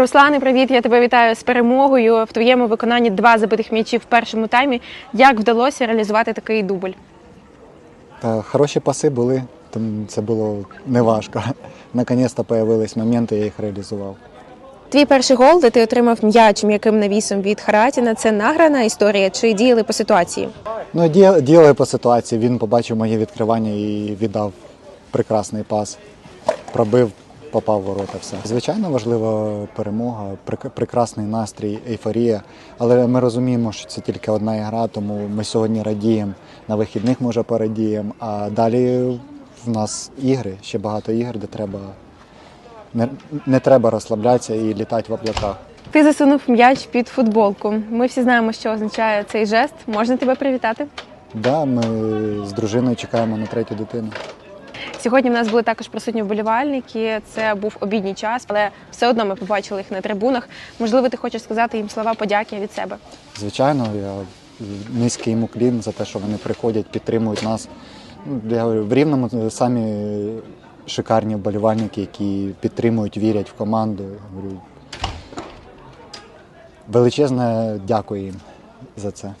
Руслане, привіт! Я тебе вітаю з перемогою. В твоєму виконанні два забитих м'ячі в першому таймі. Як вдалося реалізувати такий дубль? Та хороші паси були, тому це було неважко. Наконець-то появились моменти, я їх реалізував. Твій перший гол, де ти отримав м'яч м'яким навісом від Харатіна, це награна історія чи діяли по ситуації? Ну, діяли по ситуації. Він побачив моє відкривання і віддав прекрасний пас. Пробив, попав в ворота. Все. Звичайно, важлива перемога, прекрасний настрій, ейфорія. Але ми розуміємо, що це тільки одна ігра, тому ми сьогодні радіємо. На вихідних може порадіємо. А далі в нас ігри, ще багато ігор, де треба не, не треба розслаблятися і літати в облаках. Ти засунув м'яч під футболку. Ми всі знаємо, що означає цей жест. Можна тебе привітати? Да, ми з дружиною чекаємо на третю дитину. Сьогодні в нас були також присутні вболівальники. Це був обідній час, але все одно ми побачили їх на трибунах. Можливо, ти хочеш сказати їм слова подяки від себе. Звичайно, я низький йому клін за те, що вони приходять, підтримують нас. Ну, Я говорю, в рівному самі шикарні вболівальники, які підтримують, вірять в команду. Величезне дякую їм за це.